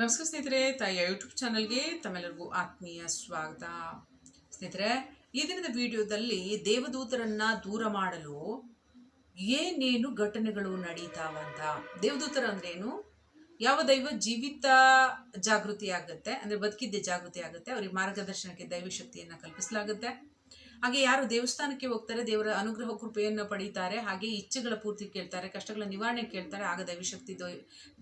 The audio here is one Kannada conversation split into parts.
ನಮಸ್ಕಾರ ಸ್ನೇಹಿತರೆ, ತಾಯಿಯ ಯೂಟ್ಯೂಬ್ ಚಾನಲ್ಗೆ ತಮ್ಮೆಲ್ಲರಿಗೂ ಆತ್ಮೀಯ ಸ್ವಾಗತ. ಸ್ನೇಹಿತರೆ, ಈ ದಿನದ ವಿಡಿಯೋದಲ್ಲಿ ದೇವದೂತರನ್ನ ದೂರ ಮಾಡಲು ಏನೇನು ಘಟನೆಗಳು ನಡೀತಾವಂತ? ದೇವದೂತರ ಅಂದ್ರೇನು? ಯಾವ ದೈವ ಜೀವಿತ ಜಾಗೃತಿ ಆಗುತ್ತೆ ಅಂದ್ರೆ ಬದುಕಿದ್ದೆ ಜಾಗೃತಿ ಆಗುತ್ತೆ ಅವರಿಗೆ ಮಾರ್ಗದರ್ಶನಕ್ಕೆ ದೈವಶಕ್ತಿಯನ್ನು ಕಲ್ಪಿಸಲಾಗುತ್ತೆ. ಹಾಗೆ ಯಾರು ದೇವಸ್ಥಾನಕ್ಕೆ ಹೋಗ್ತಾರೆ, ದೇವರ ಅನುಗ್ರಹ ಕೃಪೆಯನ್ನು ಪಡೀತಾರೆ, ಹಾಗೆ ಇಚ್ಛೆಗಳ ಪೂರ್ತಿ ಕೇಳ್ತಾರೆ, ಕಷ್ಟಗಳ ನಿವಾರಣೆ ಕೇಳ್ತಾರೆ, ಆಗ ದೈವಶಕ್ತಿ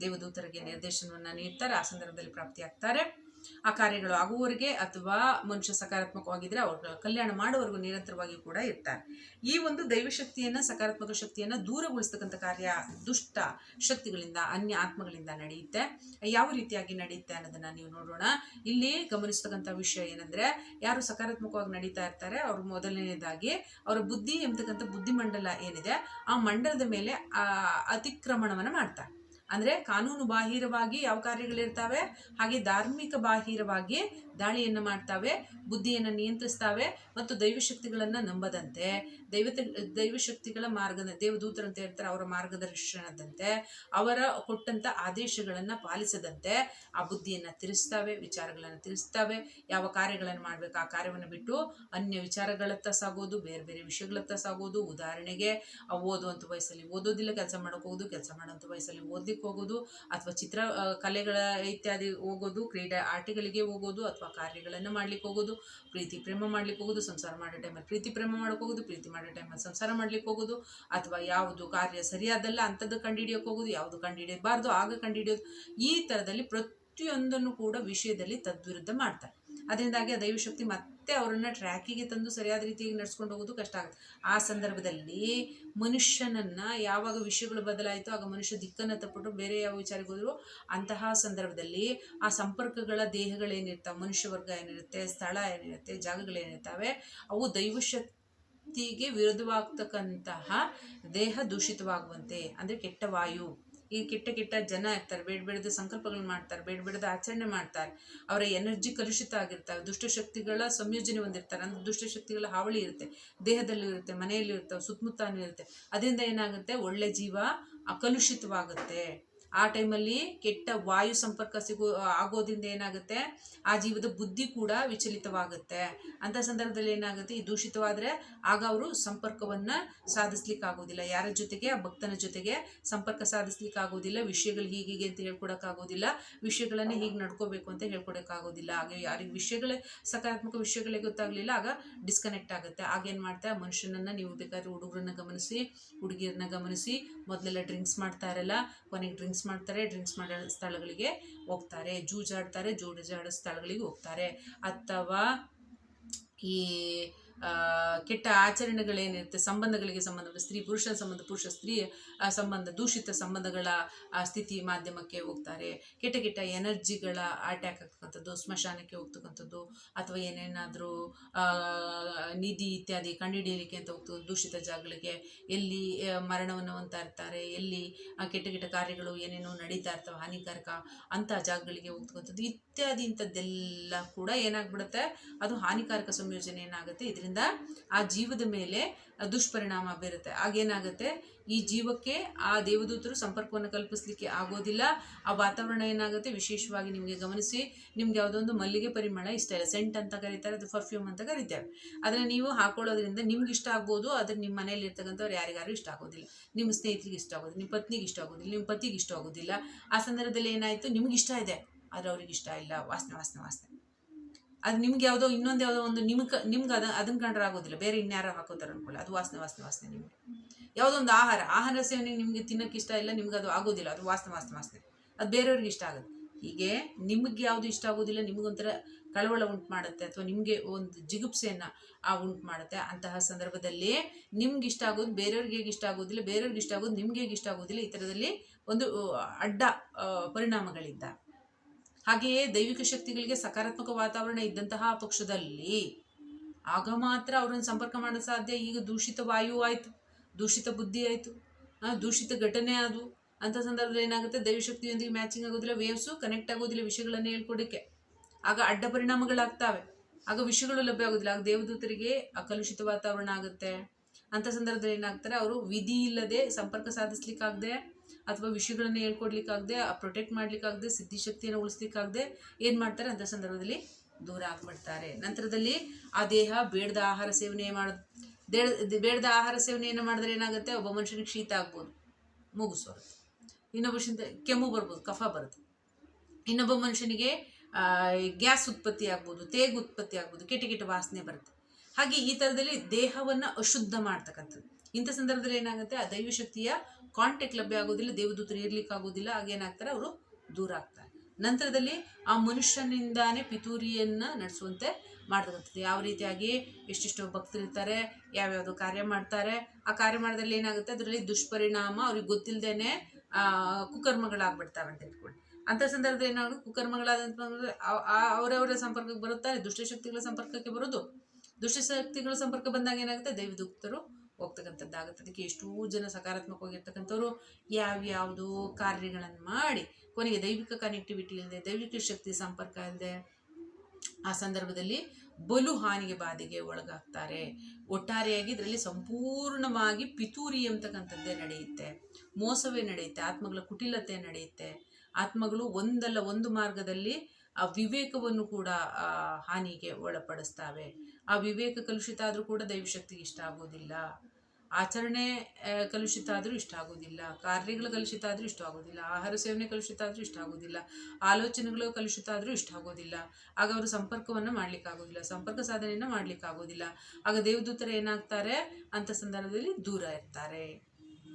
ದೇವದೂತರಿಗೆ ನಿರ್ದೇಶನವನ್ನು ನೀಡ್ತಾರೆ, ಆ ಸಂದರ್ಭದಲ್ಲಿ ಪ್ರಾಪ್ತಿಯಾಗ್ತಾರೆ. ಆ ಕಾರ್ಯಗಳು ಆಗುವವರೆಗೆ ಅಥವಾ ಮನುಷ್ಯ ಸಕಾರಾತ್ಮಕವಾಗಿದ್ರೆ ಅವ್ರ ಕಲ್ಯಾಣ ಮಾಡುವವರೆಗೂ ನಿರಂತರವಾಗಿ ಕೂಡ ಇರ್ತಾರೆ. ಈ ಒಂದು ದೈವಶಕ್ತಿಯನ್ನ ಸಕಾರಾತ್ಮಕ ಶಕ್ತಿಯನ್ನ ದೂರಗೊಳಿಸ್ತಕ್ಕಂಥ ಕಾರ್ಯ ದುಷ್ಟ ಶಕ್ತಿಗಳಿಂದ, ಅನ್ಯ ಆತ್ಮಗಳಿಂದ ನಡೆಯುತ್ತೆ. ಯಾವ ರೀತಿಯಾಗಿ ನಡೆಯುತ್ತೆ ಅನ್ನೋದನ್ನ ನೀವು ನೋಡೋಣ. ಇಲ್ಲಿ ಗಮನಿಸ್ತಕ್ಕಂಥ ವಿಷಯ ಏನಂದ್ರೆ, ಯಾರು ಸಕಾರಾತ್ಮಕವಾಗಿ ನಡೀತಾ ಇರ್ತಾರೆ, ಅವರು ಮೊದಲನೇದಾಗಿ ಅವರ ಬುದ್ಧಿ ಎಂಬತಕ್ಕಂಥ ಬುದ್ಧಿಮಂಡಲ ಏನಿದೆ, ಆ ಮಂಡಲದ ಮೇಲೆ ಅತಿಕ್ರಮಣವನ್ನು ಮಾಡ್ತಾರೆ. ಅಂದ್ರೆ ಕಾನೂನು ಬಾಹಿರವಾಗಿ ಯಾವ ಕಾರ್ಯಗಳಿರ್ತಾವೆ ಹಾಗೆ ಧಾರ್ಮಿಕ ಬಾಹಿರವಾಗಿ ದಾಳಿಯನ್ನು ಮಾಡ್ತಾವೆ, ಬುದ್ಧಿಯನ್ನು ನಿಯಂತ್ರಿಸ್ತಾವೆ ಮತ್ತು ದೈವಶಕ್ತಿಗಳನ್ನು ನಂಬದಂತೆ, ದೈವತೆ ದೈವಶಕ್ತಿಗಳ ಮಾರ್ಗದ ಅಂತ ಹೇಳ್ತಾರೆ ಅವರ ಮಾರ್ಗದರ್ಶನದಂತೆ, ಅವರ ಕೊಟ್ಟಂತ ಆದೇಶಗಳನ್ನು ಪಾಲಿಸದಂತೆ ಆ ಬುದ್ಧಿಯನ್ನು ತಿರುಸ್ತಾವೆ, ವಿಚಾರಗಳನ್ನು ತಿರುಸ್ತಾವೆ, ಯಾವ ಕಾರ್ಯಗಳನ್ನು ಮಾಡಬೇಕು ಆ ಕಾರ್ಯವನ್ನು ಬಿಟ್ಟು ಅನ್ಯ ವಿಚಾರಗಳತ್ತ ಸಾಗೋದು, ಬೇರೆ ಬೇರೆ ವಿಷಯಗಳತ್ತ ಸಾಗೋದು, ಉದಾಹರಣೆಗೆ ಓದುವಂಥ ವಯಸ್ಸಲ್ಲಿ ಓದೋದಿಲ್ಲ, ಕೆಲಸ ಮಾಡೋಕೆ ಹೋಗೋದು, ಕೆಲಸ ಮಾಡೋಂಥ ವಯಸ್ಸಲ್ಲಿ ಹೋಗೋದು ಅಥವಾ ಚಿತ್ರ ಕಲೆಗಳ ಇತ್ಯಾದಿ ಹೋಗೋದು, ಕ್ರೀಡೆ ಆಟಗಳಿಗೆ ಹೋಗೋದು ಅಥವಾ ಕಾರ್ಯಗಳನ್ನು ಮಾಡ್ಲಿಕ್ಕೆ ಹೋಗೋದು, ಪ್ರೀತಿ ಪ್ರೇಮ ಮಾಡ್ಲಿಕ್ಕೆ ಹೋಗೋದು, ಸಂಸಾರ ಮಾಡೋ ಟೈಮಲ್ಲಿ ಪ್ರೀತಿ ಪ್ರೇಮ ಮಾಡಕ್ಕೆ ಹೋಗೋದು, ಪ್ರೀತಿ ಮಾಡೋ ಟೈಮಲ್ಲಿ ಸಂಸಾರ ಮಾಡ್ಲಿಕ್ಕೆ ಹೋಗೋದು, ಅಥವಾ ಯಾವುದು ಕಾರ್ಯ ಸರಿಯಾದಲ್ಲ ಅಂಥದ್ದು ಕಂಡುಹಿಡಿಯೋಕೆ ಹೋಗೋದು, ಯಾವುದು ಕಂಡುಹಿಡಿಯಬಾರ್ದು ಆಗ ಕಂಡುಹಿಡಿಯೋದು, ಈ ಥರದಲ್ಲಿ ಪ್ರತಿಯೊಂದನ್ನು ಕೂಡ ವಿಷಯದಲ್ಲಿ ತದ್ವಿರುದ್ಧ ಮಾಡ್ತಾರೆ. ಅದರಿಂದಾಗಿ ಆ ದೈವಶಕ್ತಿ ಮತ್ತೆ ಅವರನ್ನು ಟ್ರ್ಯಾಕಿಗೆ ತಂದು ಸರಿಯಾದ ರೀತಿಯಾಗಿ ನಡೆಸ್ಕೊಂಡು ಹೋಗೋದು ಕಷ್ಟ ಆಗುತ್ತೆ. ಆ ಸಂದರ್ಭದಲ್ಲಿ ಮನುಷ್ಯನನ್ನು ಯಾವಾಗ ವಿಷಯಗಳು ಬದಲಾಯಿತು ಆಗ ಮನುಷ್ಯ ದಿಕ್ಕನ್ನು ತಪ್ಪಿಟ್ಟು ಬೇರೆ ಯಾವ ವಿಚಾರಕ್ಕೆ ಹೋದ್ರು ಅಂತಹ ಸಂದರ್ಭದಲ್ಲಿ ಆ ಸಂಪರ್ಕಗಳ ದೇಹಗಳೇನಿರ್ತಾವೆ ಮನುಷ್ಯ ವರ್ಗ ಏನಿರುತ್ತೆ, ಸ್ಥಳ ಏನಿರುತ್ತೆ, ಜಾಗಗಳೇನಿರ್ತವೆ, ಅವು ದೈವಶಕ್ತಿಗೆ ವಿರುದ್ಧವಾಗ್ತಕ್ಕಂತಹ ದೇಹ ದೂಷಿತವಾಗುವಂತೆ, ಅಂದರೆ ಕೆಟ್ಟ ವಾಯು. ಈ ಕೆಟ್ಟ ಕೆಟ್ಟ ಜನ ಇರ್ತಾರೆ, ಬೇಡ ಬೇಡದ ಸಂಕಲ್ಪಗಳನ್ನ ಮಾಡ್ತಾರೆ, ಬೇಡ ಬೇಡದ ಆಚರಣೆ ಮಾಡ್ತಾರೆ, ಅವರ ಎನರ್ಜಿ ಕಲುಷಿತ ಆಗಿರ್ತಾರೆ ದುಷ್ಟಶಕ್ತಿಗಳ ಸಂಯೋಜನೆ ಹೊಂದಿರ್ತಾರೆ, ಅಂದ್ರೆ ದುಷ್ಟಶಕ್ತಿಗಳ ಹಾವಳಿ ಇರುತ್ತೆ, ದೇಹದಲ್ಲಿ ಇರುತ್ತೆ, ಮನೆಯಲ್ಲಿ ಇರುತ್ತೆ ಸುತ್ತಮುತ್ತಾನು ಇರುತ್ತೆ, ಅದರಿಂದ ಏನಾಗುತ್ತೆ, ಒಳ್ಳೆ ಜೀವ ಅಕಲುಷಿತವಾಗುತ್ತೆ. ಆ ಟೈಮಲ್ಲಿ ಕೆಟ್ಟ ವಾಯು ಸಂಪರ್ಕ ಸಿಗೋ ಆಗೋದ್ರಿಂದ ಏನಾಗುತ್ತೆ? ಆ ಜೀವದ ಬುದ್ಧಿ ಕೂಡ ವಿಚಲಿತವಾಗುತ್ತೆ. ಅಂಥ ಸಂದರ್ಭದಲ್ಲಿ ಏನಾಗುತ್ತೆ? ಈ ದೂಷಿತವಾದರೆ ಆಗ ಅವರು ಸಂಪರ್ಕವನ್ನು ಸಾಧಿಸ್ಲಿಕ್ಕೆ ಆಗೋದಿಲ್ಲ ಯಾರ ಜೊತೆಗೆ? ಆ ಭಕ್ತನ ಜೊತೆಗೆ ಸಂಪರ್ಕ ಸಾಧಿಸ್ಲಿಕ್ಕೆ ಆಗೋದಿಲ್ಲ ವಿಷಯಗಳು ಹೀಗೀಗೆ ಅಂತ ಹೇಳ್ಕೊಡೋಕ್ಕಾಗೋದಿಲ್ಲ. ವಿಷಯಗಳನ್ನೇ ಹೀಗೆ ನಡ್ಕೋಬೇಕು ಅಂತ ಹೇಳ್ಕೊಡೋಕ್ಕಾಗೋದಿಲ್ಲ. ಹಾಗೆ ಯಾರಿಗೆ ವಿಷಯಗಳೇ, ಸಕಾರಾತ್ಮಕ ವಿಷಯಗಳೇ ಗೊತ್ತಾಗಲಿಲ್ಲ, ಆಗ ಡಿಸ್ಕನೆಕ್ಟ್ ಆಗುತ್ತೆ. ಆಗೇನು ಮಾಡ್ತಾ? ಮನುಷ್ಯನನ್ನು ನೀವು ಬೇಕಾದ್ರೆ ಹುಡುಗರನ್ನ ಗಮನಿಸಿ, ಹುಡುಗಿಯರನ್ನ ಗಮನಿಸಿ, ಮೊದಲೆಲ್ಲ ಡ್ರಿಂಕ್ಸ್ ಮಾಡ್ತಾ ಇರಲ್ಲ. ಕೊನೆಗೆ ಡ್ರಿಂಕ್ಸ್ ಮಾಡ್ತಾರೆ ಡ್ರಿಂಕ್ಸ್ ಮಾಡೋ ಸ್ಥಳಗಳಿಗೆ ಹೋಗ್ತಾರೆ. ಜೂಜಾಡ್ತಾರೆ ಜೂಜಾಡೋ ಸ್ಥಳಗಳಿಗೆ ಹೋಗ್ತಾರೆ. ಅಥವಾ ಈ ಕೆಟ್ಟ ಆಚರಣೆಗಳೇನಿರುತ್ತೆ ಸಂಬಂಧಗಳಿಗೆ ಸಂಬಂಧ ಸ್ತ್ರೀ ಪುರುಷ ಸಂಬಂಧ, ಪುರುಷ ಸ್ತ್ರೀ ಸಂಬಂಧ, ದೂಷಿತ ಸಂಬಂಧಗಳ ಸ್ಥಿತಿ ಮಾಧ್ಯಮಕ್ಕೆ ಹೋಗ್ತಾರೆ. ಕೆಟ್ಟ ಕೆಟ್ಟ ಎನರ್ಜಿಗಳ ಅಟ್ಯಾಕ್ ಆಗ್ತಕ್ಕಂಥದ್ದು, ಸ್ಮಶಾನಕ್ಕೆ ಹೋಗ್ತಕ್ಕಂಥದ್ದು, ಅಥವಾ ಏನೇನಾದರೂ ನಿಧಿ ಇತ್ಯಾದಿ ಕಂಡುಹಿಡಿಯಲಿಕ್ಕೆ ಅಂತ ಹೋಗ್ತದೆ, ದೂಷಿತ ಜಾಗಗಳಿಗೆ. ಎಲ್ಲಿ ಮರಣವನ್ನು ಹೊಂತಾ ಇರ್ತಾರೆ, ಎಲ್ಲಿ ಕೆಟ್ಟ ಕೆಟ್ಟ ಕಾರ್ಯಗಳು ಏನೇನೋ ನಡೀತಾ ಇರ್ತವೆ, ಹಾನಿಕಾರಕ ಅಂಥ ಜಾಗಗಳಿಗೆ ಹೋಗ್ತಕ್ಕಂಥದ್ದು, ಇತ್ಯಾದಿ ಇಂಥದ್ದೆಲ್ಲ ಕೂಡ ಏನಾಗ್ಬಿಡುತ್ತೆ, ಅದು ಹಾನಿಕಾರಕ ಸಂಯೋಜನೆ ಏನಾಗುತ್ತೆ, ಇದರಿಂದ ಆ ಜೀವದ ಮೇಲೆ ದುಷ್ಪರಿಣಾಮ ಬೀರುತ್ತೆ. ಆಗೇನಾಗುತ್ತೆ ಈ ಜೀವಕ್ಕೆ ಆ ದೇವದೂತರು ಸಂಪರ್ಕವನ್ನು ಕಲ್ಪಿಸ್ಲಿಕ್ಕೆ ಆಗೋದಿಲ್ಲ. ಆ ವಾತಾವರಣ ಏನಾಗುತ್ತೆ? ವಿಶೇಷವಾಗಿ ನಿಮಗೆ ಗಮನಿಸಿ, ನಿಮ್ಗೆ ಯಾವುದೋ ಒಂದು ಮಲ್ಲಿಗೆ ಪರಿಮಳ ಇಷ್ಟ ಇಲ್ಲ. ಸೆಂಟ್ ಅಂತ ಕರೀತಾರೆ, ಅದು ಪರ್ಫ್ಯೂಮ್ ಅಂತ ಕರಿತೇವೆ. ಅದನ್ನು ನೀವು ಹಾಕೊಳ್ಳೋದ್ರಿಂದ ನಿಮ್ಗೆ ಇಷ್ಟ ಆಗ್ಬೋದು, ಆದರೆ ನಿಮ್ಮ ಮನೆಯಲ್ಲಿ ಇರ್ತಕ್ಕಂಥವ್ರು ಯಾರಿಗಾರು ಇಷ್ಟ ಆಗೋದಿಲ್ಲ. ನಿಮ್ಮ ಸ್ನೇಹಿತರಿಗೆ ಇಷ್ಟ ಆಗೋದಿಲ್ಲ, ನಿಮ್ಮ ಪತ್ನಿಗೆ ಇಷ್ಟ ಆಗೋದಿಲ್ಲ, ನಿಮ್ಮ ಪತಿಗೆ ಇಷ್ಟ ಆಗೋದಿಲ್ಲ. ಆ ಸಂದರ್ಭದಲ್ಲಿ ಏನಾಯಿತು? ನಿಮ್ಗೆ ಇಷ್ಟ ಇದೆ, ಆದರೆ ಅವ್ರಿಗೆ ಇಷ್ಟ ಇಲ್ಲ. ವಾಸನೆ ವಾಸನೆ ವಾಸನೆ. ಅದು ನಿಮ್ಗೆ ಯಾವುದೋ ಇನ್ನೊಂದು ಯಾವುದೋ ಒಂದು ನಿಮ್ಗೆ ನಿಮ್ಗೆ ಅದ ಅದನ್ನು ಕಂಡ್ರೆ ಆಗೋದಿಲ್ಲ. ಬೇರೆ ಇನ್ಯಾರೋ ಹಾಕೋತಾರೆ ಅನ್ಕೊಳ್ಳಿ. ಅದು ವಾಸನೆ ವಾಸನೆ ವಾಸನೆ ನಿಮಗೆ. ಯಾವುದೋ ಒಂದು ಆಹಾರ ಆಹಾರ ಸೇವನೆ ನಿಮಗೆ ತಿನ್ನೋಕ್ಕೆ ಇಷ್ಟ ಇಲ್ಲ, ನಿಮ್ಗೆ ಅದು ಆಗೋದಿಲ್ಲ. ಅದು ವಾಸನೆ ವಾಸನೆ ವಾಸನೆ. ಅದು ಬೇರೆಯವ್ರಿಗೆ ಇಷ್ಟ ಆಗುತ್ತೆ ಹೀಗೆ ನಿಮಗೆ ಯಾವುದು ಇಷ್ಟ ಆಗೋದಿಲ್ಲ ನಿಮಗೊಂಥರ ಕಳವಳ ಉಂಟು ಮಾಡುತ್ತೆ ಅಥವಾ ನಿಮಗೆ ಒಂದು ಜಿಗುಪ್ಸೆಯನ್ನು ಆ ಉಂಟು ಮಾಡುತ್ತೆ. ಅಂತಹ ಸಂದರ್ಭದಲ್ಲಿ ನಿಮ್ಗೆ ಇಷ್ಟ ಆಗೋದು, ಬೇರೆಯವ್ರಿಗೆ ಹೇಗೆ ಇಷ್ಟ ಆಗೋದಿಲ್ಲ, ಬೇರೆಯವ್ರಿಗೆ ಇಷ್ಟ ಆಗೋದು, ನಿಮ್ಗೆ ಹೇಗೆ ಇಷ್ಟ ಆಗೋದಿಲ್ಲ, ಈ ಥರದಲ್ಲಿ ಒಂದು, ಅಡ್ಡ ಪರಿಣಾಮಗಳಿದ್ದ ಹಾಗೆಯೇ ದೈವಿಕ ಶಕ್ತಿಗಳಿಗೆ ಸಕಾರಾತ್ಮಕ ವಾತಾವರಣ ಇದ್ದಂತಹ ಪಕ್ಷದಲ್ಲಿ ಆಗ ಮಾತ್ರ ಅವರನ್ನು ಸಂಪರ್ಕ ಮಾಡಲು ಸಾಧ್ಯ. ಈಗ ದೂಷಿತ ವಾಯು ಆಯಿತು, ದೂಷಿತ ಬುದ್ಧಿ ಆಯಿತು ದೂಷಿತ ಘಟನೆ ಅದು. ಅಂಥ ಸಂದರ್ಭದಲ್ಲಿ ಏನಾಗುತ್ತೆ? ದೈವಶಕ್ತಿಯೊಂದಿಗೆ ಮ್ಯಾಚಿಂಗ್ ಆಗೋದಿಲ್ಲ ವೇವ್ಸು ಕನೆಕ್ಟ್ ಆಗೋದಿಲ್ಲ ವಿಷಯಗಳನ್ನು ಹೇಳ್ಕೊಡೋಕ್ಕೆ. ಆಗ ಅಡ್ಡ ಪರಿಣಾಮಗಳಾಗ್ತಾವೆ. ಆಗ ವಿಷಯಗಳು ಲಭ್ಯ ಆಗೋದಿಲ್ಲ. ಆಗ ದೇವದೂತರಿಗೆ ಅಕಲುಷಿತ ವಾತಾವರಣ ಆಗುತ್ತೆ. ಅಂಥ ಸಂದರ್ಭದಲ್ಲಿ ಏನಾಗ್ತಾರೆ? ಅವರು ವಿಧಿ ಇಲ್ಲದೆ ಸಂಪರ್ಕ ಸಾಧಿಸ್ಲಿಕ್ಕಾಗದೆ ಅಥವಾ ವಿಷಯಗಳನ್ನ ಹೇಳ್ಕೊಡ್ಲಿಕ್ಕಾಗದೆ ಪ್ರೊಟೆಕ್ಟ್ ಮಾಡ್ಲಿಕ್ಕಾಗದೆ, ಸಿದ್ಧಿಶಕ್ತಿಯನ್ನು ಉಳಿಸ್ಲಿಕ್ಕಾಗದೆ ಏನು ಮಾಡ್ತಾರೆ ಅಂಥ ಸಂದರ್ಭದಲ್ಲಿ ದೂರ ಆಗ್ಬಿಡ್ತಾರೆ. ನಂತರದಲ್ಲಿ ಆ ದೇಹ ಬೇಡದ ಆಹಾರ ಸೇವನೆ ಮಾಡೋದು ಬೇಡದ ಆಹಾರ ಸೇವನೆಯನ್ನು ಮಾಡಿದ್ರೆ ಏನಾಗುತ್ತೆ? ಒಬ್ಬ ಮನುಷ್ಯನಿಗೆ ಶೀತ ಆಗ್ಬೋದು, ಮೂಗು ಸೋರುತ್ತೆ. ಇನ್ನೊಬ್ಬ ಕೆಮ್ಮು ಬರ್ಬೋದು, ಕಫ ಬರುತ್ತೆ. ಇನ್ನೊಬ್ಬ ಮನುಷ್ಯನಿಗೆ ಗ್ಯಾಸ್ ಉತ್ಪತ್ತಿ ಆಗ್ಬೋದು, ತೇಗು ಉತ್ಪತ್ತಿ ಆಗ್ಬೋದು, ಕೆಟ್ಟ ಕೆಟ್ಟ ವಾಸನೆ ಬರುತ್ತೆ. ಹಾಗೆ ಈ ಥರದಲ್ಲಿ ದೇಹವನ್ನು ಅಶುದ್ಧ ಮಾಡ್ತಕ್ಕಂಥದ್ದು. ಇಂಥ ಸಂದರ್ಭದಲ್ಲಿ ಏನಾಗುತ್ತೆ? ಆ ದೈವಶಕ್ತಿಯ ಕಾಂಟ್ಯಾಕ್ಟ್ ಲಭ್ಯ ಆಗೋದಿಲ್ಲ, ದೇವದೂತರು ಇರ್ಲಿಕ್ಕೆ ಆಗೋದಿಲ್ಲ ಆಗೇನಾಗ್ತಾರೆ ಅವರು ದೂರ ಆಗ್ತಾರೆ. ನಂತರದಲ್ಲಿ ಆ ಮನುಷ್ಯನಿಂದಾನೇ ಪಿತೂರಿಯನ್ನು ನಡೆಸುವಂತೆ ಮಾಡ್ತಕ್ಕಂಥದ್ದು. ಯಾವ ರೀತಿಯಾಗಿ ಎಷ್ಟೆಷ್ಟೋ ಭಕ್ತರಿರ್ತಾರೆ, ಯಾವ್ಯಾವುದು ಕಾರ್ಯ ಮಾಡ್ತಾರೆ. ಆ ಕಾರ್ಯ ಮಾಡೋದ್ರಲ್ಲಿ ಏನಾಗುತ್ತೆ, ಅದರಲ್ಲಿ ದುಷ್ಪರಿಣಾಮ ಅವ್ರಿಗೆ ಗೊತ್ತಿಲ್ಲದೇನೆ ಕುಕರ್ಮಗಳಾಗ್ಬಿಡ್ತಾವೆ ಅಂತ ಇಟ್ಕೊಳ್ಳಿ ಅಂಥ ಸಂದರ್ಭದಲ್ಲಿ ಏನಾಗುತ್ತೆ, ಕುಕರ್ಮಗಳಾದಂಥ ಅವರವರ ಸಂಪರ್ಕಕ್ಕೆ ಬರುತ್ತಾರೆ, ದುಷ್ಟಶಕ್ತಿಗಳ ಸಂಪರ್ಕಕ್ಕೆ ಬರೋದು ದುಷ್ಟಶಕ್ತಿಗಳ ಸಂಪರ್ಕ ಬಂದಾಗ ಏನಾಗುತ್ತೆ, ದೈವದೂತರು ಹೋಗ್ತಕ್ಕಂಥದ್ದಾಗುತ್ತೆ. ಅದಕ್ಕೆ ಎಷ್ಟೋ ಜನ ಸಕಾರಾತ್ಮಕವಾಗಿರ್ತಕ್ಕಂಥವ್ರು ಯಾವ್ಯಾವುದೋ ಕಾರ್ಯಗಳನ್ನು ಮಾಡಿ, ಕೊನೆಗೆ ದೈವಿಕ ಕನೆಕ್ಟಿವಿಟಿ ಇಲ್ಲದೆ ದೈವಿಕ ಶಕ್ತಿ ಸಂಪರ್ಕ ಇಲ್ಲದೆ ಆ ಸಂದರ್ಭದಲ್ಲಿ ಬಲು ಹಾನಿಗೆ ಬಾಧೆಗೆ ಒಳಗಾಗ್ತಾರೆ. ಒಟ್ಟಾರೆಯಾಗಿ ಇದರಲ್ಲಿ ಸಂಪೂರ್ಣವಾಗಿ ಪಿತೂರಿ ಅಂತಕ್ಕಂಥದ್ದೇ ನಡೆಯುತ್ತೆ. ಮೋಸವೇ ನಡೆಯುತ್ತೆ, ಆತ್ಮಗಳ ಕುಟಿಲತೆ ನಡೆಯುತ್ತೆ. ಆತ್ಮಗಳು ಒಂದಲ್ಲ ಒಂದು ಮಾರ್ಗದಲ್ಲಿ ಆ ವಿವೇಕವನ್ನು ಕೂಡ ಹಾನಿಗೆ ಒಳಪಡಿಸ್ತಾವೆ. ಆ ವಿವೇಕ ಕಲುಷಿತ ಆದರೂ ಕೂಡ ದೈವಶಕ್ತಿಗೆ ಇಷ್ಟ ಆಗೋದಿಲ್ಲ. ಆಚರಣೆ ಕಲುಷಿತ ಆದರೂ ಇಷ್ಟ ಆಗೋದಿಲ್ಲ ಕಾರ್ಯಗಳು ಕಲುಷಿತ ಆದರೂ ಇಷ್ಟ ಆಗೋದಿಲ್ಲ ಆಹಾರ ಸೇವನೆ ಕಲುಷಿತ ಆದರೂ ಇಷ್ಟ ಆಗೋದಿಲ್ಲ ಆಲೋಚನೆಗಳು ಕಲುಷಿತ ಆದರೂ ಇಷ್ಟ ಆಗೋದಿಲ್ಲ ಆಗ ಅವರು ಸಂಪರ್ಕವನ್ನು ಮಾಡ್ಲಿಕ್ಕಾಗೋದಿಲ್ಲ ಸಂಪರ್ಕ ಸಾಧನೆಯನ್ನು ಮಾಡ್ಲಿಕ್ಕಾಗೋದಿಲ್ಲ ಆಗ ದೇವದೂತರು ಏನಾಗ್ತಾರೆ? ಅಂಥ ಸಂದರ್ಭದಲ್ಲಿ ದೂರ ಇರ್ತಾರೆ.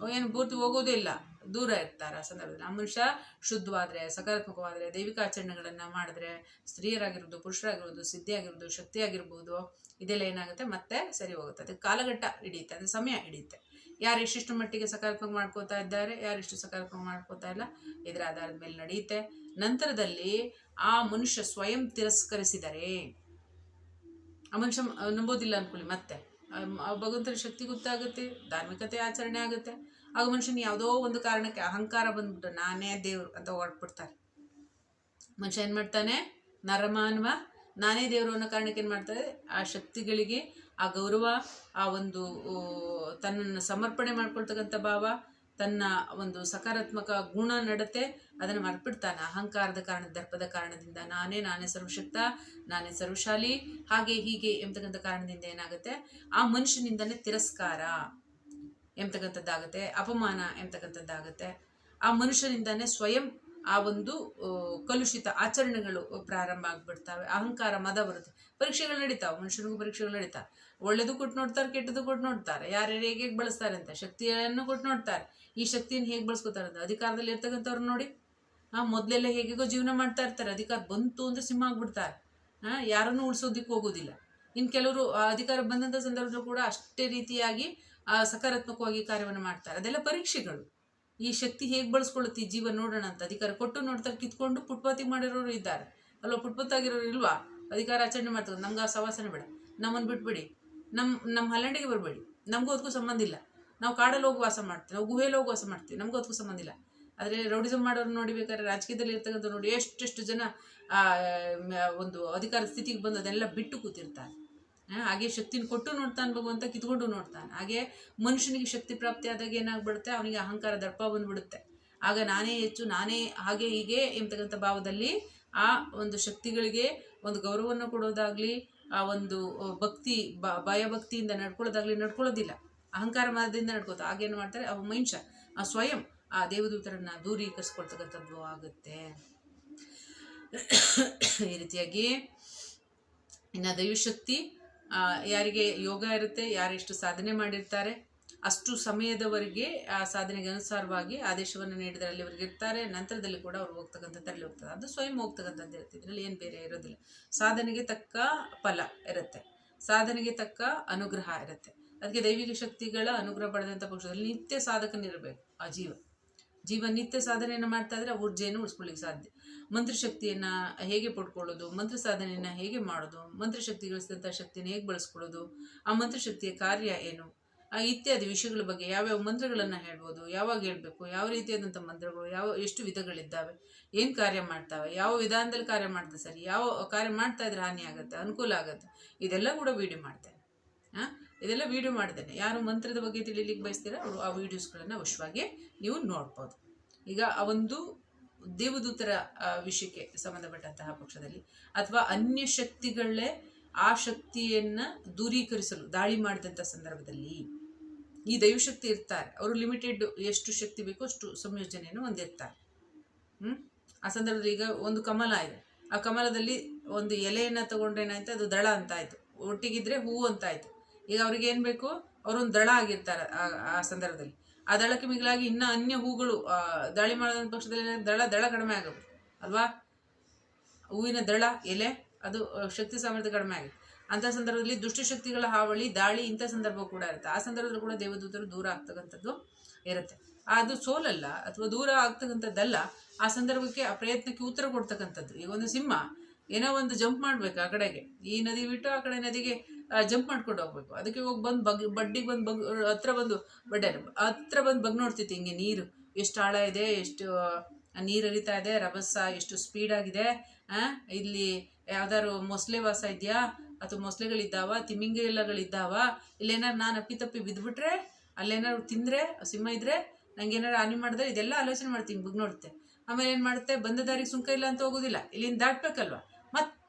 ಏನು ಪೂರ್ತಿ ಹೋಗೋದೇ ಇಲ್ಲ. ದೂರ ಇರ್ತಾರೆ ಆ ಸಂದರ್ಭದಲ್ಲಿ. ಆ ಮನುಷ್ಯ ಶುದ್ಧವಾದರೆ, ಸಕಾರಾತ್ಮಕವಾದರೆ, ದೈವಿಕ ಆಚರಣೆಗಳನ್ನು ಮಾಡಿದ್ರೆ ಸ್ತ್ರೀಯರಾಗಿರ್ಬೋದು ಪುರುಷರಾಗಿರ್ಬೋದು ಸಿದ್ಧಿ ಆಗಿರ್ಬೋದು ಶಕ್ತಿ ಆಗಿರ್ಬೋದು ಇದೆಲ್ಲ ಏನಾಗುತ್ತೆ? ಮತ್ತೆ ಸರಿ ಹೋಗುತ್ತೆ. ಅದಕ್ಕೆ ಕಾಲಘಟ್ಟ ಹಿಡಿಯುತ್ತೆ, ಅದು ಸಮಯ ಹಿಡಿಯುತ್ತೆ. ಯಾರು ಎಷ್ಟೆಷ್ಟು ಮಟ್ಟಿಗೆ ಸಕಾರಾತ್ಮಕ ಮಾಡ್ಕೋತಾ ಇದ್ದಾರೆ, ಯಾರು ಎಷ್ಟು ಸಕಾರಾತ್ಮಕ ಮಾಡ್ಕೋತಾ ಇಲ್ಲ, ಇದರ ಆಧಾರದ ಮೇಲೆ ನಡೆಯುತ್ತೆ. ನಂತರದಲ್ಲಿ ಆ ಮನುಷ್ಯ ಸ್ವಯಂ ತಿರಸ್ಕರಿಸಿದರೆ, ಆ ಮನುಷ್ಯ ನಂಬೋದಿಲ್ಲ ಅನ್ಕೊಳ್ಳಿ ಮತ್ತೆ. ಭಗವಂತನ ಶಕ್ತಿ ಗೊತ್ತಾಗುತ್ತೆ, ಧಾರ್ಮಿಕತೆ ಆಚರಣೆ ಆಗುತ್ತೆ. ಆಗ ಮನುಷ್ಯನ ಯಾವುದೋ ಒಂದು ಕಾರಣಕ್ಕೆ ಅಹಂಕಾರ ಬಂದ್ಬಿಟ್ಟು ನಾನೇ ದೇವ್ರು ಅಂತ ಹೊರಟ್ಬಿಡ್ತಾರೆ. ಮನುಷ್ಯ ಏನು ನರಮಾನ್ವ ನರಮಾನವ ನಾನೇ ದೇವರು ಅನ್ನೋ ಕಾರಣಕ್ಕೆ ಏನು ಮಾಡ್ತಾರೆ? ಆ ಶಕ್ತಿಗಳಿಗೆ ಆ ಗೌರವ, ಆ ಒಂದು ತನ್ನನ್ನು ಸಮರ್ಪಣೆ ಮಾಡ್ಕೊಳ್ತಕ್ಕಂಥ ಭಾವ, ತನ್ನ ಒಂದು ಸಕಾರಾತ್ಮಕ ಗುಣ ನಡತೆ ಅದನ್ನು ಮರ್ಪಿಡ್ತಾನೆ ಅಹಂಕಾರದ ಕಾರಣ ದರ್ಪದ ಕಾರಣದಿಂದ. ನಾನೇ ನಾನೇ ಸರ್ವಶಕ್ತ, ನಾನೇ ಸರ್ವಶಾಲಿ, ಹಾಗೆ, ಹೀಗೆ ಎಂಬತಕ್ಕಂಥ ಕಾರಣದಿಂದ ಏನಾಗುತ್ತೆ? ಆ ಮನುಷ್ಯನಿಂದನೇ ತಿರಸ್ಕಾರ ಎಂಬತಕ್ಕಂಥದ್ದಾಗುತ್ತೆ. ಅಪಮಾನ ಎಂಬತಕ್ಕಂಥದ್ದಾಗುತ್ತೆ. ಆ ಮನುಷ್ಯನಿಂದಾನೇ ಸ್ವಯಂ ಆ ಒಂದು ಕಲುಷಿತ ಆಚರಣೆಗಳು ಪ್ರಾರಂಭ ಆಗ್ಬಿಡ್ತಾವೆ. ಅಹಂಕಾರ, ಮದ ಬರುತ್ತೆ ಪರೀಕ್ಷೆಗಳು ನಡೀತಾವೆ. ಮನುಷ್ಯನಿಗೂ ಪರೀಕ್ಷೆಗಳು ನಡೀತಾವೆ. ಒಳ್ಳೇದು ಕೊಟ್ಟು ನೋಡ್ತಾರೆ, ಕೆಟ್ಟದ್ದು ಕೊಟ್ಟು ನೋಡ್ತಾರೆ. ಯಾರ್ಯಾರು ಹೇಗೆ ಹೇಗೆ ಬಳಸ್ತಾರೆ ಅಂತ. ಶಕ್ತಿಯನ್ನು ಕೊಟ್ಟು ನೋಡ್ತಾರೆ. ಈ ಶಕ್ತಿಯನ್ನು ಹೇಗೆ ಬಳಸ್ಕೊತಾರೆ ಅಂತ. ಅಧಿಕಾರದಲ್ಲಿ ಇರ್ತಕ್ಕಂಥವ್ರು ನೋಡಿ. ಹಾಂ ಮೊದಲೆಲ್ಲ ಹೇಗೆಗೋ ಜೀವನ ಮಾಡ್ತಾ ಇರ್ತಾರೆ. ಅಧಿಕಾರ ಬಂತು ಅಂದರೆ ಸಿಂಹ ಆಗ್ಬಿಡ್ತಾರೆ. ಹಾಂ ಯಾರನ್ನೂ ಉಳಿಸೋದಿಕ್ಕೆ ಹೋಗೋದಿಲ್ಲ. ಇನ್ನು ಕೆಲವರು ಅಧಿಕಾರ ಬಂದಂಥ ಸಂದರ್ಭದಲ್ಲೂ ಕೂಡ ಅಷ್ಟೇ ರೀತಿಯಾಗಿ ಸಕಾರಾತ್ಮಕವಾಗಿ ಕಾರ್ಯವನ್ನು ಮಾಡ್ತಾರೆ. ಅದೆಲ್ಲ ಪರೀಕ್ಷೆಗಳು. ಈ ಶಕ್ತಿ ಹೇಗೆ ಬಳಸ್ಕೊಳ್ಳುತ್ತೆ ಜೀವ ನೋಡೋಣ ಅಂತ. ಅಧಿಕಾರ ಕೊಟ್ಟು ನೋಡ್ತಾರೆ, ಕಿತ್ಕೊಂಡು ಪುಟ್ಪಾತಿ ಮಾಡಿರೋರು ಇದ್ದಾರೆ. ಅಲ್ವಾ, ಪುಟ್ಪತ್ತಾಗಿರೋರು ಇಲ್ವಾ? ಅಧಿಕಾರ ಆಚರಣೆ ಮಾಡ್ತಾರೆ. ನಮ್ಗೆ ಆ ಸವಾಸನೆ ಬೇಡ. ನಮ್ಮನ್ನು ಬಿಟ್ಬಿಡಿ. ನಮ್ಮ ನಮ್ಮ ಹಲ್ಲಂಡೆಗೆ ಬರಬೇಡಿ. ನಮಗೂ ಅದಕ್ಕೂ ಸಂಬಂಧ ಇಲ್ಲ. ನಾವು ಕಾಡಲ್ಲಿ ಹೋಗಿ ವಾಸ ಮಾಡ್ತೀವಿ. ನಾವು ಗುಹೆಯಲ್ಲಿ ಹೋಗಿ ವಾಸ ಮಾಡ್ತೀವಿ. ನಮಗೂ ಅದಕ್ಕೂ ಸಂಬಂಧ ಇಲ್ಲ. ಆದರೆ ರೌಡಿಸಮ್ ಮಾಡೋರು ನೋಡಿಬೇಕಾದ್ರೆ ರಾಜಕೀಯದಲ್ಲಿ ಇರ್ತಕ್ಕಂಥ ನೋಡಿ ಎಷ್ಟೆಷ್ಟು ಜನ ಒಂದು ಅಧಿಕಾರ ಸ್ಥಿತಿಗೆ ಬಂದು ಅದೆಲ್ಲ ಬಿಟ್ಟು ಕೂತಿರ್ತಾರೆ. ಹಾಗೆ ಶಕ್ತಿನ ಕೊಟ್ಟು ನೋಡ್ತಾನೆ ಭಗವಂತ ಕಿತ್ಕೊಂಡು ನೋಡ್ತಾನೆ. ಹಾಗೆ ಮನುಷ್ಯನಿಗೆ ಶಕ್ತಿ ಪ್ರಾಪ್ತಿ ಆದಾಗ ಏನಾಗ್ಬಿಡುತ್ತೆ? ಅವನಿಗೆ ಅಹಂಕಾರ, ದರ್ಪ ಬಂದ್ಬಿಡುತ್ತೆ. ಆಗ ನಾನೇ ಹೆಚ್ಚು, ನಾನೇ ಹಾಗೆ ಹೀಗೆ ಎಂಬತಕ್ಕಂಥ ಭಾವದಲ್ಲಿ ಆ ಒಂದು ಶಕ್ತಿಗಳಿಗೆ ಒಂದು ಗೌರವವನ್ನು ಕೊಡೋದಾಗ್ಲಿ, ಆ ಒಂದು ಭಕ್ತಿ, ಬ ಭಯ ಭಕ್ತಿಯಿಂದ ನಡ್ಕೊಳ್ಳೋದಾಗ್ಲಿ ನಡ್ಕೊಳ್ಳೋದಿಲ್ಲ. ಅಹಂಕಾರ ಮಾರ್ಗದಿಂದ ನಡ್ಕೋತ ಹಾಗೇನು ಮಾಡ್ತಾರೆ? ಅವ ಮನುಷ್ಯ ಆ ಸ್ವಯಂ ಆ ದೇವದೂತರನ್ನ ದೂರೀಕರಿಸ್ಕೊಳ್ತಕ್ಕಂಥದ್ದು ಆಗುತ್ತೆ. ಈ ರೀತಿಯಾಗಿ ಇನ್ನು ದೈವಶಕ್ತಿ ಯಾರಿಗೆ ಯೋಗ ಇರುತ್ತೆ ಯಾರು ಎಷ್ಟು ಸಾಧನೆ ಮಾಡಿರ್ತಾರೆ, ಅಷ್ಟು ಸಮಯದವರೆಗೆ ಆ ಸಾಧನೆಗೆ ಅನುಸಾರವಾಗಿ ಆದೇಶವನ್ನು ನೀಡಿದರೆ ಅವ್ರಿಗೆ ಇರ್ತಾರೆ, ನಂತರದಲ್ಲಿ ಕೂಡ ಅವ್ರು ಹೋಗ್ತಕ್ಕಂಥದ್ದಲ್ಲಿ ಹೋಗ್ತಾರೆ ಅದು ಸ್ವಯಂ ಹೋಗ್ತಕ್ಕಂಥದ್ದು ಇರುತ್ತೆ. ಇದರಲ್ಲಿ ಏನು ಬೇರೆ ಇರೋದಿಲ್ಲ. ಸಾಧನೆಗೆ ತಕ್ಕ ಫಲ ಇರುತ್ತೆ. ಸಾಧನೆಗೆ ತಕ್ಕ ಅನುಗ್ರಹ ಇರುತ್ತೆ. ಅದಕ್ಕೆ ದೈವಿಕ ಶಕ್ತಿಗಳ ಅನುಗ್ರಹ ಪಡೆದಂಥ ಪಕ್ಷದಲ್ಲಿ ನಿತ್ಯ ಸಾಧಕನಿರಬೇಕು, ಆ ಜೀವ. ಜೀವ ನಿತ್ಯ ಸಾಧನೆಯನ್ನು ಮಾಡ್ತಾ ಇದ್ರೆ ಆ ಊರ್ಜೆಯನ್ನು ಉಳಿಸ್ಕೊಳ್ಳಿಕ್ಕೆ ಸಾಧ್ಯ. ಮಂತ್ರಶಕ್ತಿಯನ್ನು ಹೇಗೆ ಪಡ್ಕೊಳ್ಳೋದು, ಮಂತ್ರ ಸಾಧನೆಯನ್ನು ಹೇಗೆ ಮಾಡೋದು ಮಂತ್ರಶಕ್ತಿ ಗಳಿಸಿದಂಥ ಶಕ್ತಿನ ಹೇಗೆ ಬಳಸ್ಕೊಳ್ಳೋದು, ಆ ಮಂತ್ರಶಕ್ತಿಯ ಕಾರ್ಯ ಏನು, ಆ ಇತ್ಯಾದಿ ವಿಷಯಗಳ ಬಗ್ಗೆ ಯಾವ್ಯಾವ ಮಂತ್ರಗಳನ್ನು ಹೇಳ್ಬೋದು, ಯಾವಾಗ ಹೇಳಬೇಕು, ಯಾವ ರೀತಿಯಾದಂಥ ಮಂತ್ರಗಳು, ಯಾವ, ಎಷ್ಟು ವಿಧಗಳಿದ್ದಾವೆ, ಏನು ಕಾರ್ಯ ಮಾಡ್ತಾವೆ, ಯಾವ ವಿಧಾನದಲ್ಲಿ ಕಾರ್ಯ ಮಾಡ್ತಾ ಸರಿ, ಯಾವ ಕಾರ್ಯ ಮಾಡ್ತಾ ಇದ್ರೆ ಹಾನಿ ಆಗುತ್ತೆ, ಅನುಕೂಲ ಆಗುತ್ತೆ, ಇದೆಲ್ಲ ಕೂಡ ವಿಡಿಯೋ ಮಾಡ್ತೇನೆ. ಹಾಂ ಇದೆಲ್ಲ ವಿಡಿಯೋ ಮಾಡ್ತೇನೆ. ಯಾರು ಮಂತ್ರದ ಬಗ್ಗೆ ತಿಳಿಲಿಕ್ಕೆ ಬಯಸ್ತೀರಾ, ಅವರು ಆ ವೀಡಿಯೋಸ್ಗಳನ್ನು ಅವಶ್ಯವಾಗಿ ನೀವು ನೋಡ್ಬೋದು. ಈಗ ಆ ಒಂದು ದೇವದೂತರ ವಿಷಯಕ್ಕೆ ಸಂಬಂಧಪಟ್ಟಂತಹ ಪಕ್ಷದಲ್ಲಿ ಅಥವಾ ಅನ್ಯ ಶಕ್ತಿಗಳೇ ಆ ಶಕ್ತಿಯನ್ನ ದೂರೀಕರಿಸಲು, ದಾಳಿ ಮಾಡಿದಂಥ ಸಂದರ್ಭದಲ್ಲಿ ಈ ದೈವಶಕ್ತಿ ಇರ್ತಾರೆ. ಅವರು ಲಿಮಿಟೆಡ್ ಎಷ್ಟು ಶಕ್ತಿ ಬೇಕೋ ಅಷ್ಟು ಸಂಯೋಜನೆಯನ್ನು ಹೊಂದಿರ್ತಾರೆ. ಹ್ಮ್? ಆ ಸಂದರ್ಭದಲ್ಲಿ ಈಗ ಒಂದು ಕಮಲ ಇದೆ. ಆ ಕಮಲದಲ್ಲಿ ಒಂದು ಎಲೆಯನ್ನ ತಗೊಂಡ್ರೇನಾಯ್ತು ಅದು ದಳ ಅಂತ ಆಯ್ತು. ಒಟ್ಟಿಗಿದ್ರೆ ಹೂವು ಅಂತ ಆಯ್ತು. ಈಗ ಅವ್ರಿಗೆ ಏನು ಬೇಕು? ಅವರೊಂದು ದಳ ಆಗಿರ್ತಾರೆ ಆ ಸಂದರ್ಭದಲ್ಲಿ. ಆ ದಳಕ್ಕೆ ಮಿಗಿಲಾಗಿ ಇನ್ನ ಅನ್ಯ ಹೂಗಳು ದಾಳಿ ಮಾಡಿದ ಪಕ್ಷದಲ್ಲಿ ದಳ ದಳ ಕಡಿಮೆ ಆಗುತ್ತೆ, ಅಲ್ವಾ? ಹೂವಿನ ದಳ, ಎಲೆ, ಅದು ಶಕ್ತಿ ಸಾಮರ್ಥ್ಯ ಕಡಿಮೆ ಆಗುತ್ತೆ. ಅಂತ ಸಂದರ್ಭದಲ್ಲಿ ದುಷ್ಟಶಕ್ತಿಗಳ ಹಾವಳಿ, ದಾಳಿ ಇಂಥ ಸಂದರ್ಭ ಕೂಡ ಇರುತ್ತೆ. ಆ ಸಂದರ್ಭದಲ್ಲಿ ಕೂಡ ದೇವದೂತರು ದೂರ ಆಗ್ತಕ್ಕಂಥದ್ದು ಇರುತ್ತೆ. ಅದು ಸೋಲಲ್ಲ, ಅಥವಾ ದೂರ ಆಗ್ತಕ್ಕಂಥದ್ದಲ್ಲ, ಆ ಸಂದರ್ಭಕ್ಕೆ ಆ ಪ್ರಯತ್ನಕ್ಕೆ ಉತ್ತರ ಕೊಡ್ತಕ್ಕಂಥದ್ದು. ಈಗ ಒಂದು ಸಿಂಹ ಏನೋ ಒಂದು ಜಂಪ್ ಮಾಡ್ಬೇಕು ಆ ಕಡೆಗೆ. ಈ ನದಿ ಬಿಟ್ಟು ಆ ಕಡೆ ನದಿಗೆ ಜಂಪ್ ಮಾಡ್ಕೊಂಡು ಹೋಗ್ಬೇಕು. ಅದಕ್ಕೆ ಹೋಗಿ ಬಂದು ಬಗ್ ಬಡ್ಡಿಗೆ ಬಂದು ಬಗ್ ಹತ್ರ ಬಂದು ಬಡ್ಡೆ ಹತ್ರ ಬಂದು ಬಗ್ ನೋಡ್ತಿತ್ತು ಹಿಂಗೆ ನೀರು. ಎಷ್ಟು ಆಳ ಇದೆ ಎಷ್ಟು ನೀರು ಹರಿತಾ ಇದೆ ರಭಸ ಎಷ್ಟು ಸ್ಪೀಡ್ ಆಗಿದೆ ಆ, ಇಲ್ಲಿ ಯಾವ್ದಾದ್ರು ಮೊಸಳೆ ವಾಸ ಇದೆಯಾ? ಅಥವಾ ಮೊಸಳೆಗಳಿದ್ದಾವ? ತಿಮಿಂಗಿಲಗಳಿದ್ದಾವ ಇಲ್ಲೇನಾರು ನಾನು ಅಪ್ಪಿ ತಪ್ಪಿ ಬಿದ್ದುಬಿಟ್ರೆ ಅಲ್ಲೇನಾದ್ರು ತಿಂದರೆ ಸಿಂಹ ಇದ್ರೆ ನಂಗೆ ಏನಾರು ಹಾನಿ ಮಾಡಿದ್ರೆ ಇದೆಲ್ಲ ಆಲೋಚನೆ ಮಾಡ್ತೀನಿ ಬಗ್ ನೋಡುತ್ತೆ ಆಮೇಲೆ ಏನು ಮಾಡುತ್ತೆ? ಬಂದ ದಾರಿಗೆ ಸುಂಕ ಇಲ್ಲ ಅಂತ ಹೋಗೋದಿಲ್ಲ. ಇಲ್ಲಿಂದ ದಾಟ್ಬೇಕಲ್ವಾ?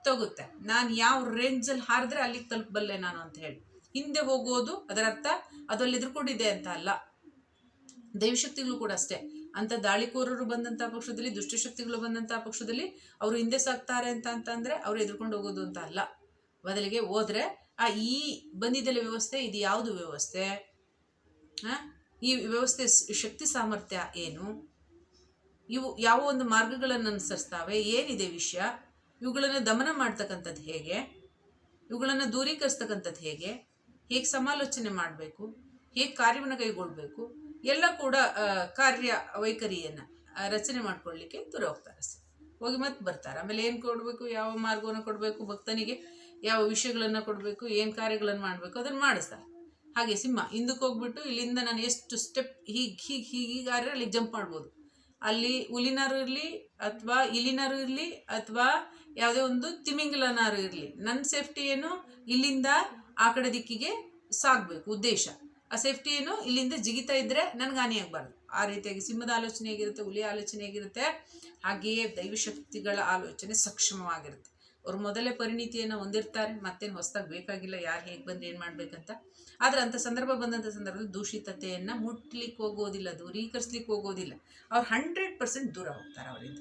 ಮತ್ತೋಗುತ್ತೆ ನಾನು ಯಾವ ರೇಂಜಲ್ಲಿ ಹಾರಿದ್ರೆ ಅಲ್ಲಿಗೆ ತಲುಪಬಲ್ಲೆ ನಾನು ಅಂತ ಹೇಳಿ. ಹಿಂದೆ ಹೋಗೋದು ಅದರ ಅರ್ಥ ಅದು ಎದುರ್ಕೊಂಡಿದೆ ಅಂತ ಅಲ್ಲ. ದೈವಶಕ್ತಿಗಳು ಕೂಡ ಅಷ್ಟೇ. ಅಂತ ದಾಳಿಕೋರರು ಬಂದಂತಹ ಪಕ್ಷದಲ್ಲಿ, ದುಷ್ಟಶಕ್ತಿಗಳು ಬಂದಂತಹ ಪಕ್ಷದಲ್ಲಿ ಅವರು ಹಿಂದೆ ಸಾಕ್ತಾರೆ ಅಂತ ಅಂತಂದ್ರೆ ಅವ್ರು ಎದುರ್ಕೊಂಡು ಹೋಗೋದು ಅಂತ ಅಲ್ಲ. ಬದಲಿಗೆ ಹೋದ್ರೆ, ಆ ಈ ಬಂದಿದ್ದೆಲ್ಲ ವ್ಯವಸ್ಥೆ, ಇದು ಯಾವುದು ವ್ಯವಸ್ಥೆ? ಈ ವ್ಯವಸ್ಥೆ ಶಕ್ತಿ ಸಾಮರ್ಥ್ಯ ಏನು? ಇವು ಯಾವ ಒಂದು ಮಾರ್ಗಗಳನ್ನು ಅನುಸರಿಸ್ತಾವೆ? ಏನಿದೆ ವಿಷಯ? ಇವುಗಳನ್ನು ದಮನ ಮಾಡ್ತಕ್ಕಂಥದ್ದು ಹೇಗೆ? ಇವುಗಳನ್ನು ದೂರೀಕರಿಸ್ತಕ್ಕಂಥದ್ದು ಹೇಗೆ? ಹೇಗೆ ಸಮಾಲೋಚನೆ ಮಾಡಬೇಕು? ಹೇಗೆ ಕಾರ್ಯವನ್ನು ಕೈಗೊಳ್ಬೇಕು? ಎಲ್ಲ ಕೂಡ ಕಾರ್ಯ ವೈಖರಿಯನ್ನು ರಚನೆ ಮಾಡ್ಕೊಳ್ಳಿಕ್ಕೆ ದೂರ ಹೋಗ್ತಾರೆ ಹೋಗಿ ಮತ್ತೆ ಬರ್ತಾರೆ. ಆಮೇಲೆ ಏನು ಕೊಡಬೇಕು? ಯಾವ ಮಾರ್ಗವನ್ನು ಕೊಡಬೇಕು? ಭಕ್ತನಿಗೆ ಯಾವ ವಿಷಯಗಳನ್ನು ಕೊಡಬೇಕು? ಏನು ಕಾರ್ಯಗಳನ್ನು ಮಾಡಬೇಕು? ಅದನ್ನು ಮಾಡಿಸ್ತಾರೆ. ಹಾಗೆ ಸಿಂಹ, ಹಿಂದಕ್ಕೆ ಹೋಗ್ಬಿಟ್ಟು ಇಲ್ಲಿಂದ ನಾನು ಎಷ್ಟು ಸ್ಟೆಪ್, ಹೀಗೆ ಹೀಗೆ ಹೀಗಾದ್ರೆ ಅಲ್ಲಿ ಜಂಪ್ ಮಾಡ್ಬೋದು. ಅಲ್ಲಿ ಹುಲಿನಾರು ಇರಲಿ ಅಥವಾ ಇಲಿನಾರು ಇರಲಿ ಅಥವಾ ಯಾವುದೇ ಒಂದು ತಿಮಿಂಗಲನಾರು ಇರಲಿ. ನನ್ನ ಸೇಫ್ಟಿ ಏನು? ಇಲ್ಲಿಂದ ಆ ಕಡೆ ದಿಕ್ಕಿಗೆ ಸಾಗಬೇಕು, ಉದ್ದೇಶ. ಆ ಸೇಫ್ಟಿ ಏನು? ಇಲ್ಲಿಂದ ಜಿಗಿತಾ ಇದ್ದರೆ ನನಗೆ ಹಾನಿಯಾಗಬಾರ್ದು. ಆ ರೀತಿಯಾಗಿ ಸಿಂಹದ ಆಲೋಚನೆ ಹೇಗಿರುತ್ತೆ, ಹುಲಿ ಆಲೋಚನೆ ಆಗಿರುತ್ತೆ ಹಾಗೆಯೇ ದೈವಶಕ್ತಿಗಳ ಆಲೋಚನೆ ಸಕ್ಷಮವಾಗಿರುತ್ತೆ. ಅವ್ರು ಮೊದಲೇ ಪರಿಣಿತಿಯನ್ನು ಹೊಂದಿರ್ತಾರೆ, ಮತ್ತೇನು ಹೊಸದಾಗಿ ಬೇಕಾಗಿಲ್ಲ, ಯಾರು ಹೇಗೆ ಬಂದು ಏನು ಮಾಡಬೇಕಂತ. ಆದರೆ ಅಂಥ ಸಂದರ್ಭ ಬಂದಂಥ ಸಂದರ್ಭದಲ್ಲಿ ದೂಷಿತತೆಯನ್ನು ಮುಟ್ಲಿಕ್ಕೆ ಹೋಗೋದಿಲ್ಲ ದೂರೀಕರಿಸ್ಲಿಕ್ಕೆ ಹೋಗೋದಿಲ್ಲ. ಅವ್ರು ಹಂಡ್ರೆಡ್ ಪರ್ಸೆಂಟ್ ದೂರ ಹೋಗ್ತಾರೆ ಅವರಿಂದ.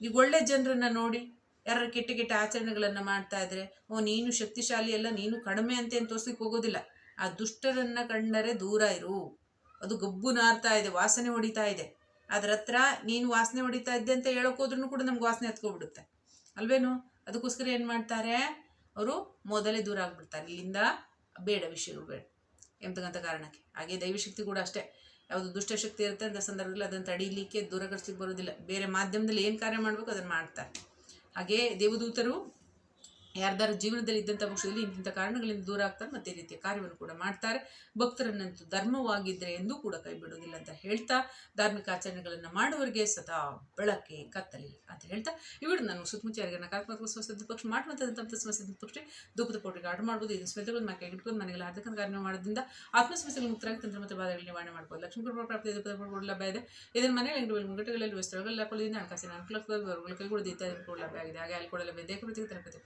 ಈಗ ಒಳ್ಳೆ ಜನರನ್ನ ನೋಡಿ ಯಾರ ಕೆಟ್ಟ ಕೆಟ್ಟ ಆಚರಣೆಗಳನ್ನು ಮಾಡ್ತಾ ಇದ್ರೆ, ಓ, ನೀನು ಶಕ್ತಿಶಾಲಿ ಅಲ್ಲ, ನೀನು ಕಡಿಮೆ ಅಂತ ತೋರ್ಸ್ಲಿಕ್ಕೆ ಹೋಗೋದಿಲ್ಲ. ಆ ದುಷ್ಟರನ್ನ ಕಂಡರೆ ದೂರ ಇರು. ಅದು ಗಬ್ಬು ನಾರ್ತಾ ಇದೆ, ವಾಸನೆ ಹೊಡಿತಾ ಇದೆ. ಅದ್ರ ಹತ್ರ ನೀನು ವಾಸನೆ ಹೊಡಿತಾ ಇದ್ದೆ ಅಂತ ಹೇಳಕ್ ಹೋದ್ರೂ ಕೂಡ ನಮ್ಗೆ ವಾಸನೆ ಹತ್ಕೊಬಿಡುತ್ತೆ. ಅಲ್ವೇನು? ಅದಕ್ಕೋಸ್ಕರ ಏನು ಮಾಡ್ತಾರೆ? ಅವರು ಮೊದಲೇ ದೂರ ಆಗ್ಬಿಡ್ತಾರೆ. ಇಲ್ಲಿಂದ ಬೇಡ, ವಿಷಯಗಳು ಬೇಡ. ಎಂತಕ್ಕಂಥ ಕಾರಣಕ್ಕೆ. ಹಾಗೆ ದೈವಶಕ್ತಿ ಕೂಡ ಅಷ್ಟೇ. ಯಾವುದು ದುಷ್ಟಶಕ್ತಿ ಇರುತ್ತೆ ಅಂತ ಸಂದರ್ಭದಲ್ಲಿ ಅದನ್ನು ತಡೀಲಿಕ್ಕೆ ದೂರಗರಿಸ್ಲಿಕ್ಕೆ ಬರೋದಿಲ್ಲ ಬೇರೆ ಮಾಧ್ಯಮದಲ್ಲಿ ಏನು ಕಾರ್ಯ ಮಾಡಬೇಕು ಅದನ್ನು ಮಾಡ್ತಾರೆ. ಹಾಗೆ ದೇವದೂತರು ಯಾರ್ದಾರ ಜೀವನದಲ್ಲಿ ಇದ್ದಂಥ ಪಕ್ಷದಲ್ಲಿ ಇಂಥ ಕಾರಣಗಳಿಂದ ದೂರ ಆಗ್ತಾರೆ, ಮತ್ತೆ ಈ ರೀತಿಯ ಕಾರ್ಯವನ್ನು ಕೂಡ ಮಾಡ್ತಾರೆ. ಭಕ್ತರನ್ನಂತೂ ಧರ್ಮವಾಗಿದ್ದರೆ ಎಂದೂ ಕೂಡ ಕೈ ಬಿಡೋದಿಲ್ಲ ಅಂತ ಹೇಳ್ತಾ, ಧಾರ್ಮಿಕ ಆಚರಣೆಗಳನ್ನು ಮಾಡುವವರಿಗೆ ಸದಾ ಬೆಳಕೆ ಕತ್ತಲಿ ಅಂತ ಹೇಳ್ತಾ ಇವಿಡು ನಾನು ಸುತ್ತಮುಚ್ಚಾರಿಗೆ ನಕಾರಾತ್ಮಕ ಸ್ವಸ್ಥ ಪಕ್ಷ ಮಾಡುವಂಥದ್ದು ಸಮಸ್ಯೆ ಪಕ್ಷ ಧೂಪದ ಪೌಡ್ರಿಗೆ ಆರ್ಡರ್ ಮಾಡ್ಬೋದು. ಇದನ್ನು ಸ್ಮೆಲ್ಗಳು ಮಕ್ಕಳಿಗೆ ಇಟ್ಕೊಂಡು ಮನೆಗೆ ಹಾರ್ದಕ್ಕಂತ ಕಾರ್ಯ ಮಾಡೋದ್ರಿಂದ ಆತ್ಮ ಸಮಸ್ಯೆಗಳು ಮುಕ್ತರಾಗಿ ತಂತ್ರ ಮತ್ತು ಬಾಧೆಗಳು ನಿವಾರಣೆ ಮಾಡ್ಬೋದು. ಲಕ್ಷ್ಮೀ ಕೃಪಾ ಪ್ರಾಪ್ತಿ ಧೂಪದ ಪೌಡ್ರು ಲಭ್ಯ ಇದೆ. ಇದನ್ನು ಮನೆಯಲ್ಲಿ ಅಂಗಡಿಗಳು ಮುಂಗಟ್ಟುಗಳಲ್ಲಿ ವಸ್ತುಗಳಲ್ಲಿ ಹಾಕೊಳ್ಳೋದ್ರಿಂದ ಹಣಕಾಸಿನ ಅನುಕೂಲಗಳು ಕೈಗಳು ಇತ್ಯಾದಿ ಲಭ್ಯ ಆಗಿದೆ. ಹಾಗೆ ಅಲ್ಲಿ ಕೂಡ ಲಭ್ಯ ಇದೆ. ಪ್ರತಿ ತರಬೇತಿ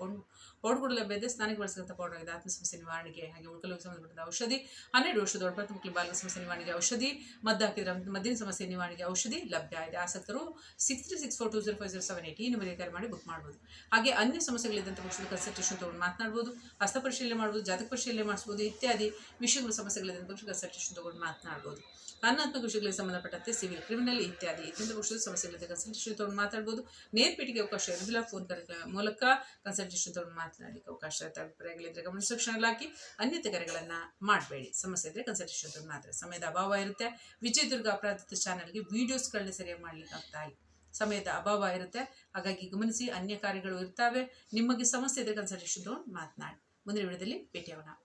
ಪೌಡ್ ಬೆದ್ದೆ ಸ್ನಾನಕ್ಕೆ ಬಳಸಂತ ಪೌಡರ್ ಆಗಿದೆ. ಆತ್ಮ ಸಮಸ್ಯೆ ನಿವಾರಣೆಗೆ ಹಾಗೆ ಉಳ್ಕಲಿಗೆ ಸಂಬಂಧಪಟ್ಟ ಔಷಧಿ, ಹನ್ನೆರಡು ವರ್ಷದ ಮಕ್ಕಳು ಬಾಲ ಸಮಸ್ಯೆ ನಿವಾರಣೆಗೆ ಔಷಧಿ, ಮದ್ದು ಹಾಕಿದ್ರೆ ಮದ್ದಿನ ಸಮಸ್ಯೆ ನಿವಾರಣೆಗೆ ಔಷಧಿ ಲಭ್ಯ ಇದೆ. ಆಸಕ್ತರು six three six four two zero five zero seven eight ಈ ನಂಬರಿಗೆ ಕರೆ ಮಾಡಿ ಬುಕ್ ಮಾಡ್ಬೋದು. ಹಾಗೆ ಅನ್ಯ ಸಮಸ್ಯೆಗಳಿದ್ದಂಥ ಪಕ್ಷದ ಕನ್ಸಲ್ಟೇಷನ್ ತೊಗೊಂಡು ಮಾತನಾಡ್ಬೋದು, ಹಸ್ತ ಪರಿಶೀಲನೆ ಮಾಡ್ಬೋದು, ಜಾತಕ ಪರಿಶೀಲನೆ ಮಾಡಿಸ್ಬೋದು ಇತ್ಯಾದಿ ವಿಷಯಗಳ ಸಮಸ್ಯೆಗಳಿದ್ದಂಥ ಪಕ್ಷ ಕನ್ಸಲ್ಟೇಷನ್ ತೊಗೊಂಡು ಮಾತನಾಡ್ಬೋದು. ಅನ್ನಾತ್ಮಕ ವಿಷಯಗಳಿಗೆ ಸಂಬಂಧಪಟ್ಟಂತೆ ಸಿವಿಲ್, ಕ್ರಿಮಿನಲ್ ಇತ್ಯಾದಿ ಇತ್ಯಂತ ಪಕ್ಷದ ಸಮಸ್ಯೆಗಳಿದ್ದ ಕನ್ಸಲ್ಟೇಷನ್ ತೊಗೊಂಡು ಮಾತಾಡ್ಬೋದು. ನೇರ್ಪೀಟಿಗೆ ಅವಕಾಶ ಇರೋದಿಲ್ಲ ಫೋನ್ ಕರೆಗಳ ಮೂಲಕ ಕನ್ಸಲ್ಟೇಷನ್ ತೊಗೊಂಡು ಮಾತನಾಡಲಿಕ್ಕೆ ಅವಕಾಶ ಅಭಿಪ್ರಾಯಗಳಿದ್ರೆ ಗಮನ ಶಿಕ್ಷಣ ಹಾಕಿ ಅನ್ಯತೆ ಕರೆಗಳನ್ನು ಮಾಡಬೇಡಿ. ಸಮಸ್ಯೆ ಇದ್ದರೆ ಕನ್ಸಲ್ಟೇಷನ್ ತೊಗೊಂಡು ಮಾತ್ರ ಸಮಯದ ಅಭಾವ ಇರುತ್ತೆ. ವಿಜಯದುರ್ಗ ಅಪರಾಧಿತ ಚಾನಲ್ಗೆ ವೀಡಿಯೋಸ್ಗಳನ್ನ ಸರಿಯಾಗಿ ಮಾಡ್ಲಿಕ್ಕೆ ಆಗ್ತಾ ಇಲ್ಲ. ಸಮಯದ ಅಭಾವ ಇರುತ್ತೆ. ಹಾಗಾಗಿ ಗಮನಿಸಿ ಅನ್ಯ ಕಾರ್ಯಗಳು ಇರ್ತಾವೆ. ನಿಮಗೆ ಸಮಸ್ಯೆ ಇದ್ರೆ ಕನ್ಸಲ್ಟೇಷನ್ ತೊಗೊಂಡು ಮಾತನಾಡಿ. ಮುಂದಿನ ವಿಡಿಯೋದಲ್ಲಿ ಭೇಟಿಯಾಗೋಣ.